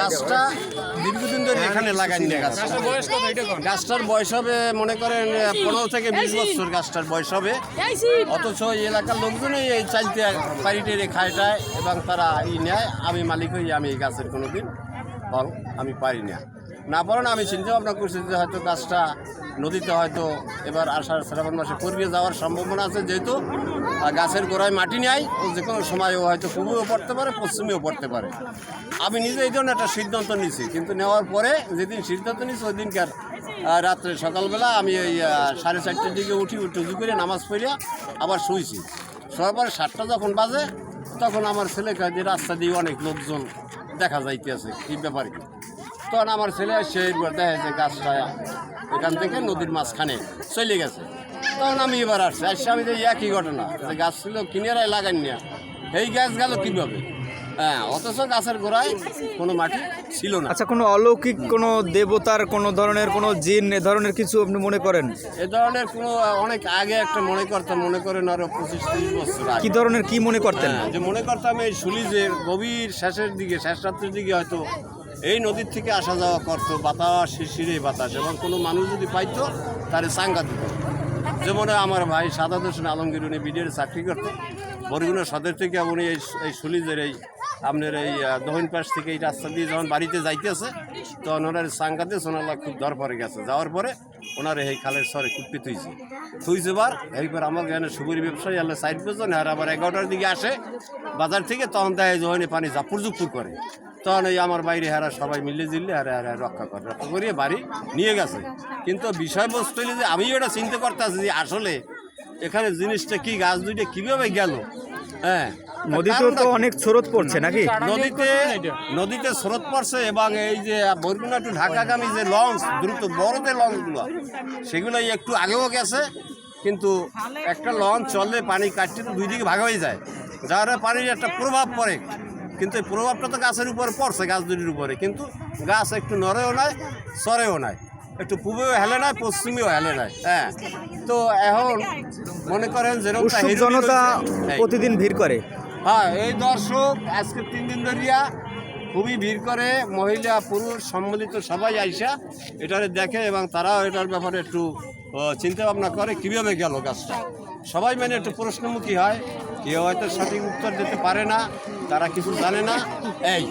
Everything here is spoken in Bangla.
গাছটা দীর্ঘদিন ধরে এখানে লাগাইনি না গাছটা। বয়স কত? এটা কোন? গাছটার বয়স হবে মনে করেন পনেরো থেকে বিশ বছর গাছটার বয়স হবে। অথচ এই এলাকার লোকজনই এই চাইতে বাড়িতে খায় টায় এবং তারা ই নেয়। আমি মালিক হই আমি এই গাছের কোনো দিন ফল আমি পারি না। না পারেন আমি চিন্তা ভাবনা করছি যে হয়তো গাছটা নদীতে হয়তো এবার আষাঢ় শ্রাবণ মাসে পূর্বে যাওয়ার সম্ভাবনা আছে যেহেতু গাছের গোড়ায় মাটি নেয় ও যে কোনো সময় ও হয়তো পূর্বেও পড়তে পারে, পশ্চিমেও পড়তে পারে। আমি নিজে এই জন্য একটা সিদ্ধান্ত নিয়েছি, কিন্তু নেওয়ার পরে যেদিন সিদ্ধান্ত নিয়েছি, ওই দিনকার রাত্রে সকালবেলা আমি ওই সাড়ে চারটের দিকে উঠি উজু করে নামাজ পড়িয়া আবার শুয়েছি শোয়ার পরে সাতটা যখন বাজে, তখন আমার ছেলেকে যে, রাস্তা দিয়ে অনেক লোকজন দেখা যাইতেছে, কি ব্যাপারে তখন আমার ছেলে সেই একবার দেখা যে গাছটা এখান থেকে নদীর মাঝখানে চলে গেছে। তখন আমি এবার আসছি। আসছি আমি যে একই ঘটনা যে গাছ ছিল কিনেরাই লাগান না এই গাছ গেল কীভাবে? হ্যাঁ অথচ গাছের গোড়ায় কোনো মাটি ছিল না। আচ্ছা কোনো অলৌকিক কোনো দেবতার কোনো ধরনের কোনো জিন এ ধরনের কিছু আপনি মনে করেন? এ ধরনের কোনো অনেক আগে একটা মনে করতাম মনে করেন আরও পঁচিশ তিরিশ বছর কি ধরনের কি মনে করতেন? হ্যাঁ, যে মনে করতাম এই সুলিজের গভীর শেষের দিকে শেষ রাত্রের দিকে হয়তো এই নদীর থেকে আসা যাওয়া করতো, বাতাস শিশিরে বাতাস এবং কোনো মানুষ যদি পাইতো, তারে চাঙ্গা দিত। যেমন আমার ভাই সাদাত হোসেন আলমগীর, উনি বিডিএর চাকরি করতো বরগুনা সদর থেকে উনি এই এই সুলিজের এই আপনার এই দক্ষিণ পাশ থেকে এই রাস্তা দিয়ে যখন বাড়িতে যাইতেছে, তখন ওনার সাংঘাতে সোনাল্লা খুব দর পরে গেছে। যাওয়ার পরে ওনার এই খালের সরে কুটপি থুইছে। তুইছে বার এইবার আমার জ্ঞানে সুপুরি ব্যবসায়ী আল্লাহ সাইড পেয়েছেন আর আবার এগারোটার দিকে আসে, বাজার থেকে তখন দেয় যে ওখানে পানি জাপুর জুপুর করে। তখন এই আমার বাইরে হারা সবাই মিলে জিললে হারে হারে রক্ষা করে রক্ষা করিয়ে বাড়ি নিয়ে গেছে। কিন্তু বিষয়বস্তু হলো যে আমি ওটা চিন্তা করতেছি যে আসলে এখানে জিনিসটা কি গাছ দুইটা কীভাবে গেল? হ্যাঁ নদীতেও তো অনেক স্রোত পড়ছে নাকি? নদীতে নদীতে স্রোত পড়ছে এবং এই যে বরগুনা টু ঢাকাগামী যে লঞ্চ দ্রুত বড় যে লঞ্চগুলো সেগুলো একটু আগেও গেছে কিন্তু একটা লঞ্চ চললে পানি কাটতে তো দুই দিকে ভাগ হয়ে যায় যার পানির একটা প্রভাব পড়ে। কিন্তু এই প্রভাবটা তো গাছের উপরে পড়ছে গাছ দুটির উপরে। কিন্তু গাছ একটু নড়েও নাই সরেও নাই। একটু পূবেও হেলে নাই পশ্চিমেও হেলে নাই হ্যাঁ। তো এখন মনে করেন যেরকম জনতা প্রতিদিন ভিড় করে। হ্যাঁ এই দর্শক আজকে তিন দিন ধরিয়া খুবই ভিড় করে মহিলা পুরুষ সম্মিলিত সবাই আইসা এটারে দেখে এবং তারাও এটার ব্যাপারে একটু চিন্তা ভাবনা করে কীভাবে গেল গাছটা। সবাই মানে একটু প্রশ্নমুখী হয়। কেউ হয়তো সঠিক উত্তর দিতে পারে না তারা কিছু জানে না। এই